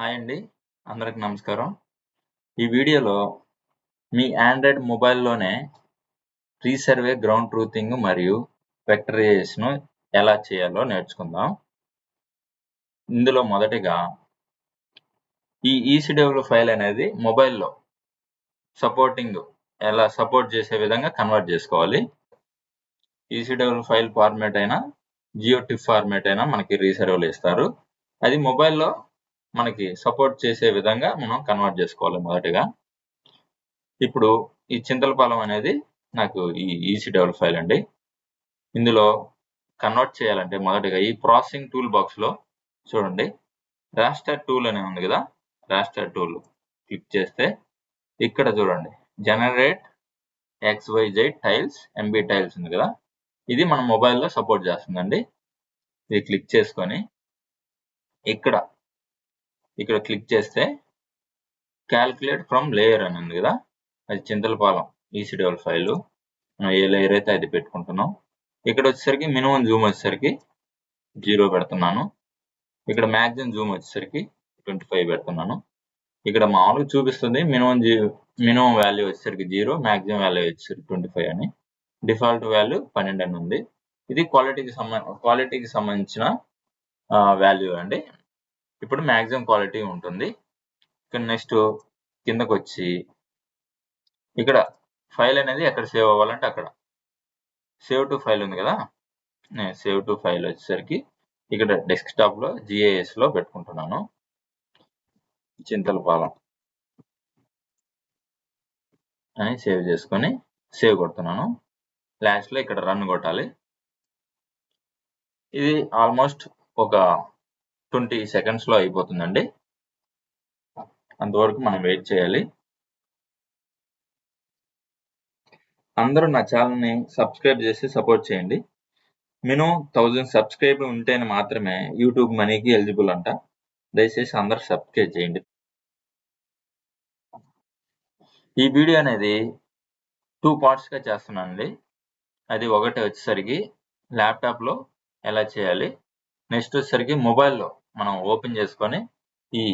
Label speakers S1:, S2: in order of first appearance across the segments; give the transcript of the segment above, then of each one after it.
S1: Hi అండి. అందరికి నమస్కారం. ఈ వీడియోలో మీ ఆండ్రాయిడ్ మొబైల్లోనే రీసర్వే గ్రౌండ్ ట్రూతింగ్ మరియు వెక్టరైజేషన్ ఎలా చేయాలో నేర్చుకుందాం. ఇందులో మొదటిగా ఈ ఈసీడబ్ల్యూ ఫైల్ అనేది మొబైల్లో సపోర్టింగ్ ఎలా సపోర్ట్ చేసే విధంగా కన్వర్ట్ చేసుకోవాలి. ఈసీడబ్ల్యూ ఫైల్ ఫార్మేట్ అయినా జియో టిఫ్ ఫార్మేట్ అయినా మనకి రీసర్వేలు ఇస్తారు. అది మొబైల్లో మనకి సపోర్ట్ చేసే విధంగా మనం కన్వర్ట్ చేసుకోవాలి మొదటిగా. ఇప్పుడు ఈ చింతలపాలెం అనేది నాకు ఈ ఈసీడబ్ల్యూ ఫైల్ అండి. ఇందులో కన్వర్ట్ చేయాలంటే మొదటిగా ఈ ప్రాసెసింగ్ టూల్ బాక్స్లో చూడండి. రాస్టర్ టూల్ అనే ఉంది కదా రాస్టర్ టూల్ క్లిక్ చేస్తే ఇక్కడ చూడండి. Generate XYZ tiles MB tiles ఉంది కదా. ఇది మన మొబైల్లో సపోర్ట్ చేస్తుందండి. ఇది క్లిక్ చేసుకొని ఇక్కడ ఇక్కడ క్లిక్ చేస్తే క్యాల్కులేట్ ఫ్రమ్ లేయర్ అని ఉంది కదా? అది చింతలపాలెం ఈసీడబ్ల్యూ ఫైల్. మనం ఏ లేయర్ అయితే అది పెట్టుకుంటున్నాం. ఇక్కడ వచ్చేసరికి మినిమం జూమ్ వచ్చేసరికి జీరో పెడుతున్నాను. ఇక్కడ మ్యాక్సిమం జూమ్ వచ్చేసరికి ట్వంటీ ఫైవ్ పెడుతున్నాను. ఇక్కడ మామూలుగా చూపిస్తుంది మినిమం జీ మినిమం వాల్యూ వచ్చేసరికి జీరో మ్యాక్సిమం వాల్యూ వచ్చేసరికి ట్వంటీ ఫైవ్ అని. డిఫాల్ట్ వాల్యూ పన్నెండు అని ఉంది. ఇది క్వాలిటీకి సంబంధ క్వాలిటీకి సంబంధించిన వాల్యూ అండి. ఇప్పుడు మ్యాక్సిమం క్వాలిటీ ఉంటుంది. ఇక్కడ నెక్స్ట్ కిందకు వచ్చి ఇక్కడ ఫైల్ అనేది ఎక్కడ సేవ్ అవ్వాలంటే అక్కడ. సేవ్ టు ఫైల్ ఉంది కదా? సేవ్ టు ఫైల్ వచ్చేసరికి ఇక్కడ డెస్క్టాప్లో లో జిఐఎస్లో పెట్టుకుంటున్నాను. చింతలపాలెం. అని సేవ్ చేసుకొని సేవ్ కొడుతున్నాను. లాస్ట్లో ఇక్కడ రన్ కొట్టాలి. ఇది ఆల్మోస్ట్ ఒక ట్వంటీ సెకండ్స్లో అయిపోతుందండి. అంతవరకు మనం వెయిట్ చేయాలి. అందరూ నా ఛానల్ని సబ్స్క్రైబ్ చేసి సపోర్ట్ చేయండి. మినిమం థౌజండ్ సబ్స్క్రైబ్ ఉంటేనే మాత్రమే యూట్యూబ్ మనీకి ఎలిజిబుల్ అంట. దయచేసి అందరు సబ్స్క్రైబ్ చేయండి. ఈ వీడియో అనేది టూ పార్ట్స్గా చేస్తున్నానండి. అది ఒకటి వచ్చేసరికి ల్యాప్టాప్లో ఎలా చేయాలి? నెక్స్ట్ వచ్చేసరికి మొబైల్లో మనం ఓపెన్ చేసుకొని ఈ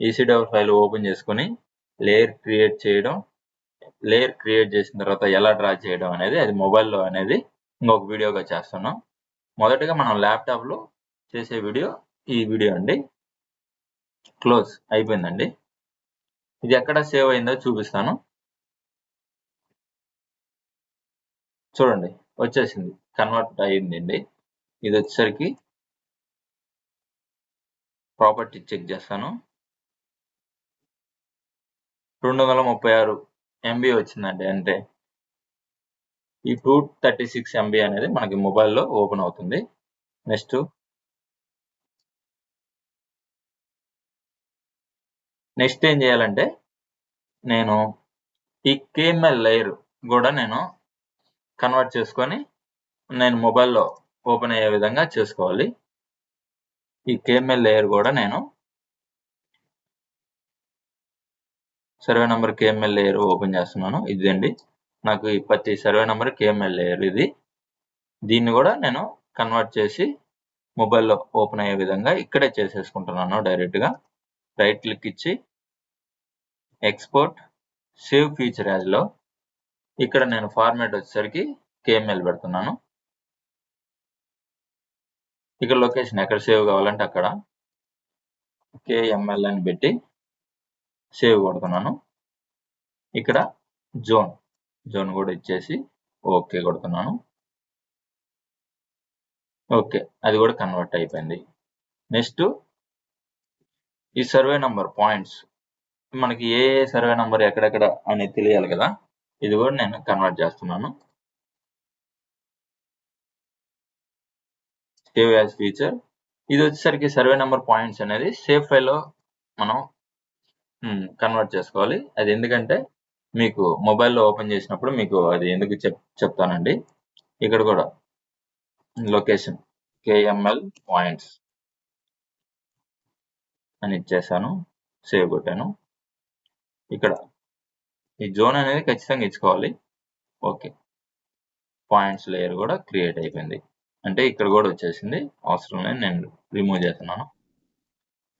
S1: ఈసీడబ్ల్యూ ఫైల్ ఓపెన్ చేసుకొని లేయర్ క్రియేట్ చేయడం లేయర్ క్రియేట్ చేసిన తర్వాత ఎలా డ్రా చేయడం అనేది అది మొబైల్లో అనేది ఇంకొక వీడియోగా చేస్తున్నాం. మొదటగా మనం ల్యాప్టాప్లో చేసే వీడియో ఈ వీడియో అండి. క్లోజ్ అయిపోయిందండి. ఇది ఎక్కడ సేవ్ అయిందో చూపిస్తాను. చూడండి వచ్చేసింది. కన్వర్ట్ అయ్యిందండి ఇది వచ్చేసరికి ప్రాపర్టీ చెక్ చేస్తాను. రెండు వందల ముప్పై ఆరు ఎంబీ వచ్చిందండి అంటే ఈ టూ థర్టీ సిక్స్ ఎంబీ అనేది మనకి మొబైల్లో ఓపెన్ అవుతుంది. నెక్స్ట్ నెక్స్ట్ ఏం చేయాలంటే నేను ఈ కేఎంఎల్ లేయర్ కూడా నేను కన్వర్ట్ చేసుకొని నేను మొబైల్లో ఓపెన్ అయ్యే విధంగా చేసుకోవాలి. ఈ కేఎంఎల్ లేయర్ కూడా నేను survey number KML layer open చేస్తున్నాను. ఇదండి నాకు ఈ ప్రతి సర్వే నెంబర్ కేఎంఎల్ లేయర్ ఇది. దీన్ని కూడా నేను కన్వర్ట్ చేసి మొబైల్లో ఓపెన్ అయ్యే విధంగా ఇక్కడే చేసేసుకుంటున్నాను డైరెక్ట్గా రైట్ క్లిక్ ఇచ్చి ఎక్స్పోర్ట్ సేవ్ ఫీచర్ యాజ్లో ఇక్కడ నేను ఫార్మాట్ వచ్చేసరికి కేఎంఎల్ పెడుతున్నాను. ఇక్కడ లొకేషన్ ఎక్కడ సేవ్ కావాలంటే అక్కడ కేఎంఎల్ అని పెట్టి సేవ్ కొడుతున్నాను. ఇక్కడ జోన్ జోన్ కూడా ఇచ్చేసి ఓకే కొడుతున్నాను. ఓకే అది కూడా కన్వర్ట్ అయిపోయింది. నెక్స్ట్ ఈ సర్వే నంబర్ పాయింట్స్ మనకి ఏ సర్వే నంబర్ ఎక్కడెక్కడ అనేది తెలియాలి కదా? ఇది కూడా నేను కన్వర్ట్ చేస్తున్నాను. సేవ్ యాజ్ ఫీచర్ ఇది వచ్చేసరికి సర్వే నెంబర్ పాయింట్స్ అనేది సేఫ్ ఫైల్లో మనం కన్వర్ట్ చేసుకోవాలి. అది ఎందుకంటే మీకు మొబైల్లో ఓపెన్ చేసినప్పుడు మీకు అది ఎందుకు చెప్ చెప్తానండి? ఇక్కడ కూడా లొకేషన్ కేఎంఎల్ పాయింట్స్ అని ఇచ్చేసాను సేవ్ కొట్టాను. ఇక్కడ ఈ జోన్ అనేది ఖచ్చితంగా ఇచ్చుకోవాలి. ఓకే పాయింట్స్ లేయర్ కూడా క్రియేట్ అయిపోయింది. అంటే ఇక్కడ కూడా వచ్చేసింది. అవసరం లేని నేను రిమూవ్ చేస్తున్నాను.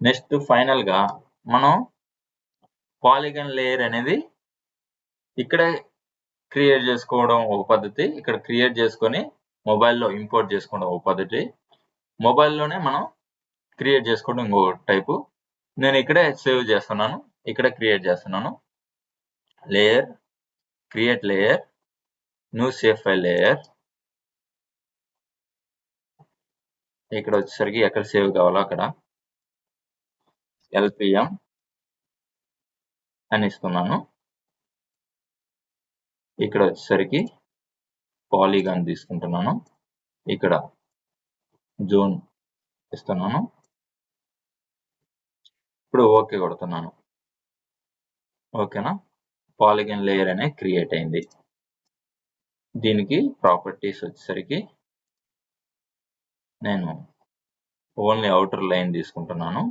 S1: నెక్స్ట్ ఫైనల్గా మనం పాలిగన్ లేయర్ అనేది ఇక్కడే క్రియేట్ చేసుకోవడం ఒక పద్ధతి. ఇక్కడ క్రియేట్ చేసుకొని మొబైల్లో ఇంపోర్ట్ చేసుకోవడం ఒక పద్ధతి. మొబైల్లోనే మనం క్రియేట్ చేసుకోవడం ఇంకో టైపు నేను ఇక్కడే సేవ్ చేస్తున్నాను. ఇక్కడ క్రియేట్ చేస్తున్నాను. Layer create layer new shape file layer ఇక్కడ వచ్చేసరికి ఎక్కడ సేవ్ కావాలో అక్కడ ఎల్పిఎం అని ఇస్తున్నాను. ఇక్కడ వచ్చేసరికి పాలీగాన్ తీసుకుంటున్నాను. ఇక్కడ జోన్ ఇస్తున్నాను. ఇప్పుడు ఓకే కొడుతున్నాను. ఓకేనా? పాలిగన్ లేయర్ అనే క్రియేట్ అయింది. దీనికి ప్రాపర్టీస్ వచ్చేసరికి నేను ఓన్లీ అవుటర్ లైన్ తీసుకుంటున్నాను.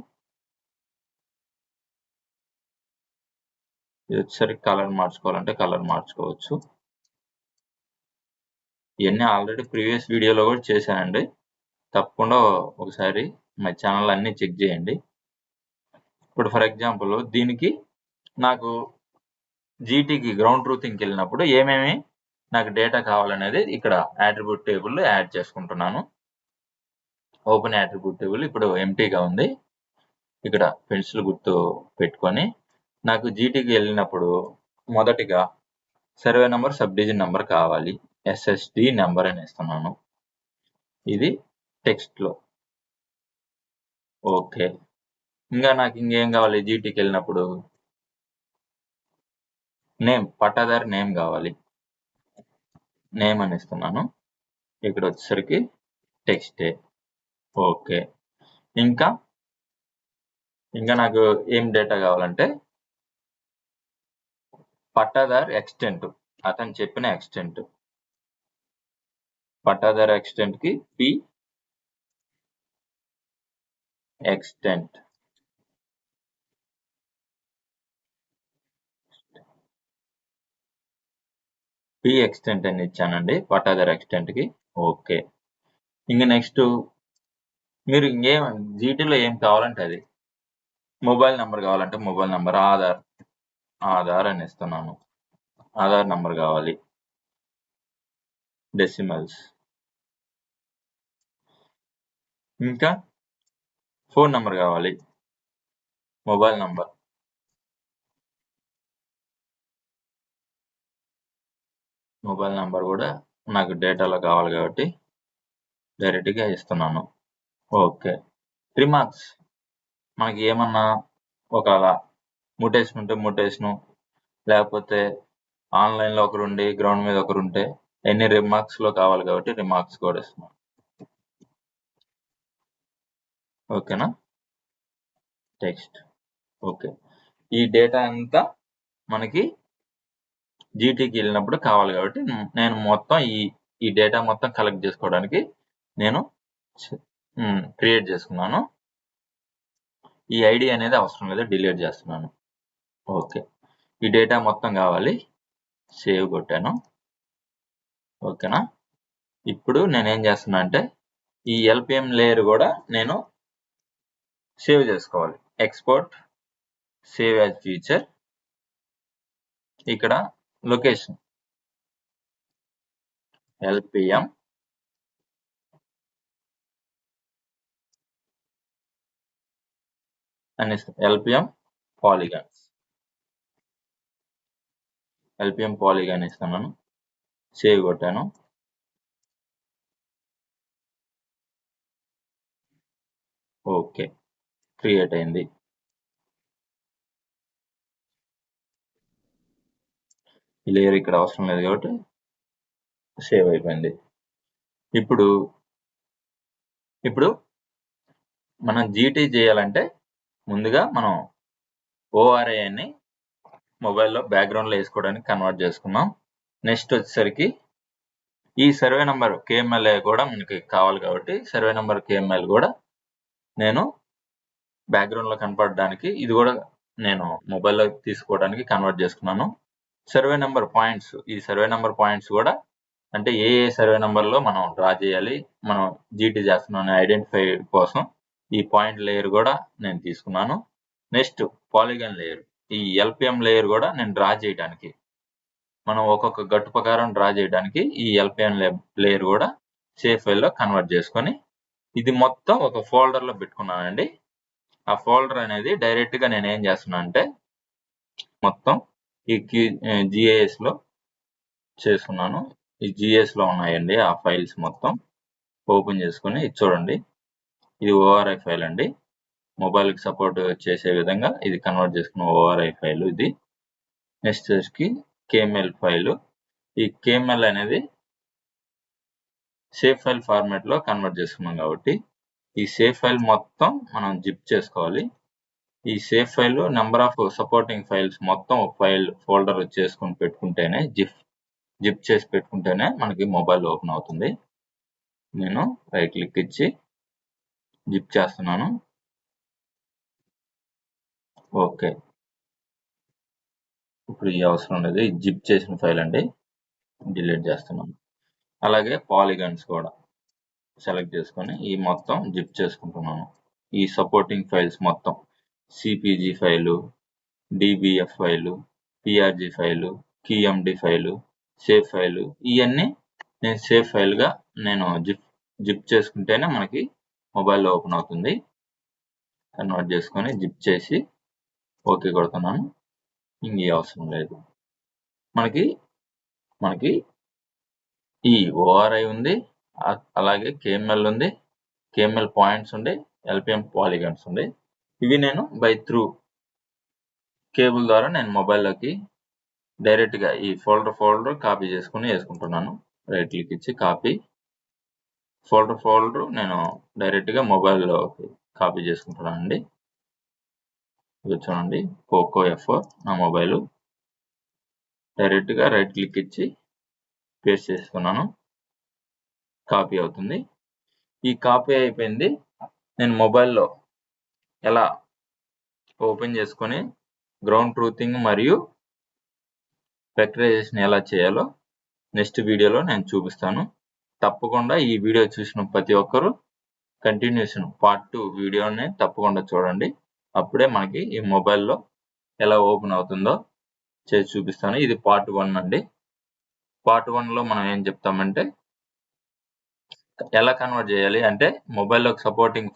S1: ఇది వచ్చేసరికి కలర్ మార్చుకోవాలంటే కలర్ మార్చుకోవచ్చు. ఇవన్నీ ఆల్రెడీ ప్రీవియస్ వీడియోలో కూడా చేశానండి. తప్పకుండా ఒకసారి మా ఛానల్ అన్ని చెక్ చేయండి. ఇప్పుడు ఫర్ ఎగ్జాంపుల్ దీనికి నాకు జీటీకి గ్రౌండ్ ట్రూతింగ్కి వెళ్ళినప్పుడు ఏమేమి నాకు డేటా కావాలనేది ఇక్కడ యాట్రిబ్యూట్ టేబుల్ యాడ్ చేసుకుంటున్నాను. ఓపెన్ యాట్రిబ్యూట్ టేబుల్ ఇప్పుడు ఎంటీగా ఉంది. ఇక్కడ పెన్సిల్ గుర్తు పెట్టుకొని నాకు జీటీకి వెళ్ళినప్పుడు మొదటిగా survey number subdivision number కావాలి. ఎస్ఎస్డి నెంబర్ అని ఇస్తున్నాను ఇది టెక్స్ట్లో. ఓకే. ఇంకా నాకు ఇంకేం కావాలి? జీటీకి వెళ్ళినప్పుడు నేమ్ పట్టాదారి నేమ్ కావాలి. నేమ్ అని ఇస్తున్నాను ఇక్కడ వచ్చేసరికి టెక్స్టే. ఓకే. ఇంకా? ఇంకా నాకు ఏం డేటా కావాలంటే పట్టాదార్ ఎక్స్టెంట్ అతను చెప్పిన ఎక్స్టెంట్ పట్టాదార్ ఎక్స్టెంట్కి పి ఎక్స్టెంట్ పి ఎక్స్టెంట్ అని ఇచ్చానండి పట్టాదార్ ఎక్స్టెంట్కి. ఓకే. ఇంకా నెక్స్ట్ మీరు ఇంకేం జీటీలో ఏం కావాలంటే అది. మొబైల్ నెంబర్ కావాలంటే మొబైల్ నెంబర్ ఆధార్ ఆధార్ అని ఇస్తున్నాను ఆధార్ నెంబర్ కావాలి. డెసిమల్స్. ఇంకా ఫోన్ నెంబర్ కావాలి. Mobile number. మొబైల్ నెంబర్ కూడా నాకు డేటాలో కావాలి కాబట్టి డైరెక్ట్గా ఇస్తున్నాను. ఓకే. రిమార్క్స్ మనకి ఏమన్నా ఒకవేళ ముటేషన్ ఉంటే ముటేషను లేకపోతే ఆన్లైన్లో ఒకరు ఉండి గ్రౌండ్ మీద ఒకరు ఉంటే ఎన్ని రిమార్క్స్లో కావాలి కాబట్టి రిమార్క్స్ కూడా ఇస్తున్నాం. ఓకేనా? Text okay. ఈ డేటా అంతా మనకి జీటీకి వెళ్ళినప్పుడు కావాలి కాబట్టి నేను మొత్తం ఈ ఈ డేటా మొత్తం కలెక్ట్ చేసుకోవడానికి నేను క్రియేట్ చేసుకున్నాను. ఈ ఐడి అనేది అవసరం లేదు డిలీట్ చేస్తున్నాను. ఓకే. ఈ డేటా మొత్తం కావాలి. సేవ్ కొట్టాను. ఓకేనా? ఇప్పుడు నేనేం చేస్తున్నా అంటే ఈ ఎల్పిఎం లేయర్ కూడా నేను సేవ్ చేసుకోవాలి. ఎక్స్పోర్ట్ సేవ్ యాజ్ ఫీచర్ ఇక్కడ లొకేషన్ ఎల్పిఎం. అని ఎల్పిఎం పాలిగాన్స్ ఎల్పిఎం పాలిగాన్ ఇస్తున్నాను సేవ్ కొట్టాను. ఓకే క్రియేట్ అయింది. ఈ లేయర్ ఇక్కడ అవసరం లేదు కాబట్టి సేవ్ అయిపోయింది. ఇప్పుడు ఇప్పుడు మనం జీటీ చేయాలంటే ముందుగా మనం ఓఆర్ఐని మొబైల్లో బ్యాక్గ్రౌండ్లో వేసుకోవడానికి కన్వర్ట్ చేసుకున్నాం నెక్స్ట్ వచ్చేసరికి ఈ సర్వే నెంబర్ కేఎంఎల్ఏ కూడా మనకి కావాలి కాబట్టి సర్వే నెంబర్ కేఎంఎల్ కూడా నేను బ్యాక్గ్రౌండ్లో కనపడడానికి ఇది కూడా నేను మొబైల్లో తీసుకోవడానికి కన్వర్ట్ చేసుకున్నాను. సర్వే నెంబర్ పాయింట్స్ ఈ సర్వే నెంబర్ పాయింట్స్ కూడా అంటే ఏ ఏ సర్వే నెంబర్లో మనం డ్రా చేయాలి మనం జీటీ చేస్తున్నాం ఐడెంటిఫై కోసం ఈ పాయింట్ లేయర్ కూడా నేను తీసుకున్నాను. Next polygon layer. ఈ ఎల్పిఎం లేయర్ కూడా నేను డ్రా చేయడానికి మనం ఒక్కొక్క గట్టు ప్రకారం డ్రా చేయడానికి ఈ ఎల్పిఎం లేయర్ కూడా సేఫ్ ఫైల్లో కన్వర్ట్ చేసుకొని ఇది మొత్తం ఒక ఫోల్డర్లో పెట్టుకున్నానండి. ఆ ఫోల్డర్ అనేది డైరెక్ట్గా నేను ఏం చేస్తున్నాను అంటే మొత్తం ఈ జిఏఎస్లో చేసుకున్నాను ఈ జిఎస్లో ఉన్నాయండి ఆ ఫైల్స్ మొత్తం. ఓపెన్ చేసుకుని ఇది చూడండి. ఇది ఓఆర్ఐ ఫైల్ అండి. మొబైల్కి సపోర్ట్ చేసే విధంగా ఇది కన్వర్ట్ చేసుకున్న ఓఆర్ఐ ఫైల్ ఇది. నెక్స్ట్ వచ్చి కేఎంఎల్ ఫైల్ ఈ కేఎంఎల్ అనేది సేఫ్ ఫైల్ ఫార్మాట్లో కన్వర్ట్ చేసుకున్నాం కాబట్టి ఈ సేఫ్ ఫైల్ మొత్తం మనం జిప్ చేసుకోవాలి. ఈ shape file number of supporting files మొత్తం ఒక ఫైల్ ఫోల్డర్ చేసుకొని పెట్టుకుంటేనే జిప్ జిప్ చేసి పెట్టుకుంటేనే మనకి మొబైల్ ఓపెన్ అవుతుంది. నేను రైట్ క్లిక్ ఇచ్చి జిప్ చేస్తున్నాను. ఓకే. ఇప్పుడు ఈ అవసరం లేదు. జిప్ చేసిన ఫైల్ అండి. డిలీట్ చేస్తున్నాను. అలాగే పాలిగన్స్ కూడా సెలెక్ట్ చేసుకొని ఈ మొత్తం జిప్ చేసుకుంటున్నాను. ఈ సపోర్టింగ్ ఫైల్స్ మొత్తం CPG file DBF file PRJ file QMD file shape file ఇవన్నీ నేను సేఫ్ ఫైల్గా నేను జిప్ జిప్ చేసుకుంటేనే మనకి మొబైల్లో ఓపెన్ అవుతుంది. కన్వర్ట్ చేసుకొని జిప్ చేసి ఓకే కొడుతున్నాను. ఇంకే అవసరం లేదు. మనకి మనకి ఈ ఓఆర్ఐ ఉంది అలాగే కేఎంఎల్ ఉంది కేఎంఎల్ పాయింట్స్ ఉండే ఎల్పిఎం పాలిగన్స్ ఉండే. ఇవి నేను బై త్రూ కేబుల్ ద్వారా నేను మొబైల్లోకి డైరెక్ట్గా ఈ ఫోల్డర్ ఫోల్డర్ కాపీ చేసుకుని వేసుకుంటున్నాను. రైట్ క్లిక్ ఇచ్చి కాపీ. ఫోల్డర్ ఫోల్డర్ నేను డైరెక్ట్గా మొబైల్లో కాపీ చేసుకుంటున్నాను అండి చూడండి పోకో ఎఫ్ నా మొబైల్. డైరెక్ట్గా రైట్ క్లిక్ ఇచ్చి పేస్ట్ చేసుకున్నాను కాపీ అవుతుంది. ఈ కాపీ అయిపోయింది. నేను మొబైల్లో ఎలా ఓపెన్ చేసుకొని గ్రౌండ్ ట్రూతింగ్ మరియు ఫెక్టరైజేషన్ ఎలా చేయాలో నెక్స్ట్ వీడియోలో నేను చూపిస్తాను. తప్పకుండా ఈ వీడియో చూసిన ప్రతి ఒక్కరూ కంటిన్యూషన్ పార్ట్ టూ వీడియోని తప్పకుండా చూడండి. అప్పుడే మనకి ఈ మొబైల్లో ఎలా ఓపెన్ అవుతుందో చేసి చూపిస్తాను. ఇది పార్ట్ వన్ అండి. పార్ట్ వన్లో మనం ఏం చెప్తామంటే ఎలా కన్వర్ట్ చేయాలి అంటే మొబైల్లోకి సపోర్టింగ్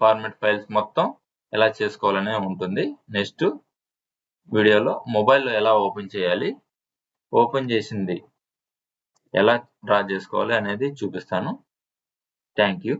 S1: ఫార్మెట్ ఫైల్స్ మొత్తం ఎలా చేసుకోవాలనే ఉంటుంది. నెక్స్ట్ వీడియోలో మొబైల్లో ఎలా ఓపెన్ చేయాలి? ఓపెన్ చేసింది ఎలా డ్రా చేసుకోవాలి అనేది చూపిస్తాను. Thank you